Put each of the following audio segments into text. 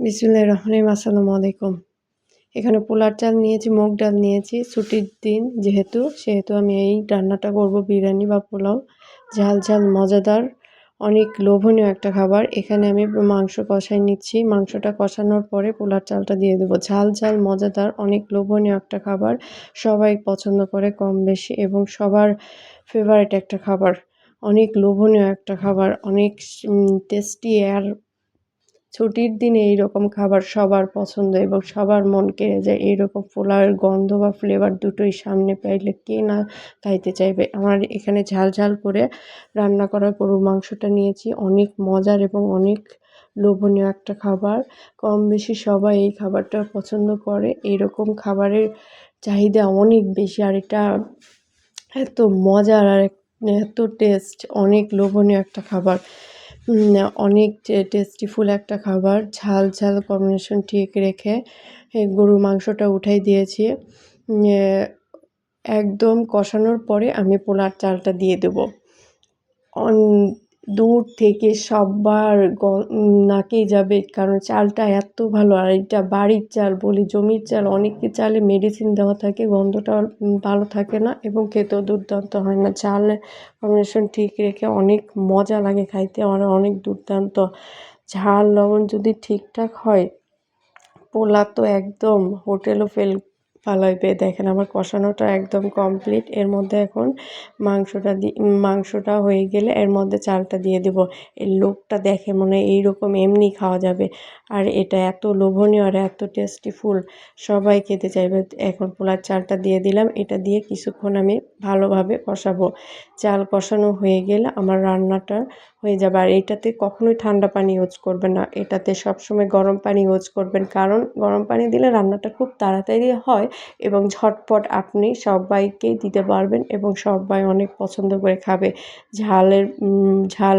বিসমুল্লাহ রহমান আসসালামু আলাইকুম। এখানে পোলার চাল নিয়েছি, মুগ ডাল নিয়েছি। ছুটির দিন যেহেতু, সেহেতু আমি এই রান্নাটা করব বিরিয়ানি বা পোলাও। ঝাল ঝাল, মজাদার, অনেক লোভনীয় একটা খাবার। এখানে আমি মাংস কষাই নিচ্ছি। মাংসটা কষানোর পরে পোলার চালটা দিয়ে দেবো। ঝাল ঝাল, মজাদার, অনেক লোভনীয় একটা খাবার। সবাই পছন্দ করে কম বেশি এবং সবার ফেভারিট একটা খাবার। অনেক লোভনীয় একটা খাবার। অনেক টেস্টি আর ছুটির দিনে এইরকম খাবার সবার পছন্দ এবং সবার মন কেড়ে যায়, এইরকম পোলাওয়ের গন্ধ বা ফ্লেভার দুটোই সামনে পাইলে কে না খাইতে চাইবে? আমার এখানে ঝাল ঝাল করে রান্না করা গরুর মাংসটা নিয়েছি, অনেক মজার এবং অনেক লোভনীয় একটা খাবার। কম বেশি সবাই এই খাবারটা পছন্দ করে, এইরকম খাবারের চাহিদা অনেক বেশি আর এটা এত মজার আর এত টেস্ট অনেক লোভনীয় একটা খাবার। অনেক টেস্টিফুল একটা খাবার। ঝাল ঝাল কম্বিনেশন ঠিক রেখে গরুর মাংসটা উঠাই দিয়েছি। একদম কষানোর পরে আমি পোলার চালটা দিয়ে দেবো। দূর থেকে সবার নাকেই যাবে। কারণ চালটা এত ভালো, আর এটা বাড়ির চাল বলি, জমির চাল অনেক চালে মেডিসিন দেওয়া থাকে গন্ধটা ভালো থাকে না এবং খেতেও দুর্দান্ত হয় না। চালের কম্বিনেশন ঠিক রেখে অনেক মজা লাগে খাইতে আমার অনেক দুর্দান্ত। ঝাল লবণ যদি ঠিকঠাক হয় পোলা তো একদম হোটেলও ফেল ফালাইবে দেখেন আমার কষানোটা একদম কমপ্লিট এর মধ্যে এখন মাংসটা দি মাংসটা হয়ে গেলে এর মধ্যে চালটা দিয়ে দেব। এর লোকটা দেখে মনে হয় এইরকম এমনি খাওয়া যাবে। আর এটা এত লোভনীয় আর এত টেস্টি ফুল, সবাই খেতে চাইবে। এখন পোলার চালটা দিয়ে দিলাম। এটা দিয়ে কিছুক্ষণ আমি ভালোভাবে কষাবো। চাল কষানো হয়ে গেলে আমার রান্নাটা হয়ে যাবে। আর এইটাতে কখনোই ঠান্ডা পানি ইউজ করবেন না। এটাতে সবসময় গরম পানি ইউজ করবেন। কারণ গরম পানি দিলে রান্নাটা খুব তাড়াতাড়ি হয় এবং ঝটপট আপনি সবাইকে দিতে পারবেন এবং সবাই অনেক পছন্দ করে খাবে। ঝালের ঝাল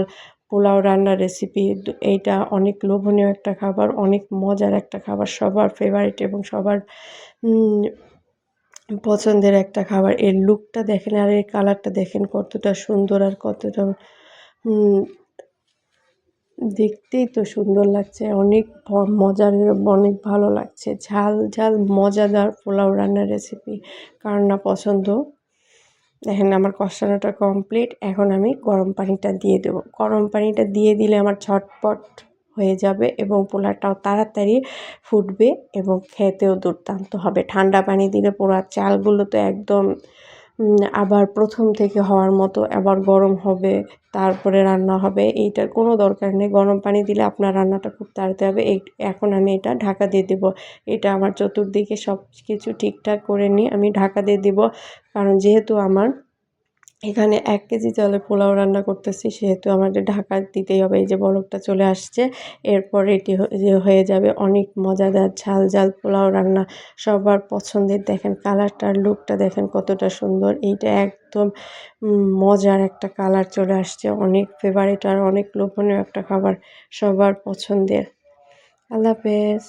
পোলাও রান্নার রেসিপি এইটা অনেক লোভনীয় একটা খাবার, অনেক মজার একটা খাবার, সবার ফেভারিট এবং সবার পছন্দের একটা খাবার। এর লুকটা দেখেন আর এর কালারটা দেখেন কতটা সুন্দর আর কতটা দেখতেই তো সুন্দর লাগছে। অনেক মজার, অনেক ভালো লাগছে। ঝাল ঝাল, মজাদার পোলাও রান্নার রেসিপি কার না পছন্দ? দেখেন আমার কষানোটা কমপ্লিট এখন আমি গরম পানিটা দিয়ে দেবো। গরম পানিটা দিয়ে দিলে আমার ছটপট হয়ে যাবে এবং পোলাটাও তাড়াতাড়ি ফুটবে এবং খেতেও দুর্দান্ত হবে। ঠান্ডা পানি দিলে পোড়ার চালগুলো তো একদম আবার প্রথম থেকে হওয়ার মতো, আবার গরম হবে, তারপরে রান্না হবে, এইটার কোনো দরকার নেই। গরম পানি দিলে আপনার রান্নাটা খুব তাড়াতাড়ি হবে। এই, এখন আমি এটা ঢাকা দিয়ে দেবো। এটা আমার চতুর্দিকে সব কিছু ঠিকঠাক করে নিয়ে আমি ঢাকা দিয়ে দেবো। কারণ যেহেতু আমার এখানে এক কেজি চালে পোলাও রান্না করতেছি, সেহেতু আমাদের ঢাকা দিতেই হবে, এই যে বরফটা চলে আসছে। এরপর এটি হয়ে যাবে অনেক মজাদার ঝাল ঝাল পোলাও রান্না। সবার পছন্দের, দেখেন কালারটার লুকটা দেখেন কতটা সুন্দর। এইটা একদম মজার একটা কালার চলে আসছে, অনেক ফেভারিট আর অনেক লোভনীয় একটা খাবার সবার পছন্দের। আল্লাহ হাফেজ।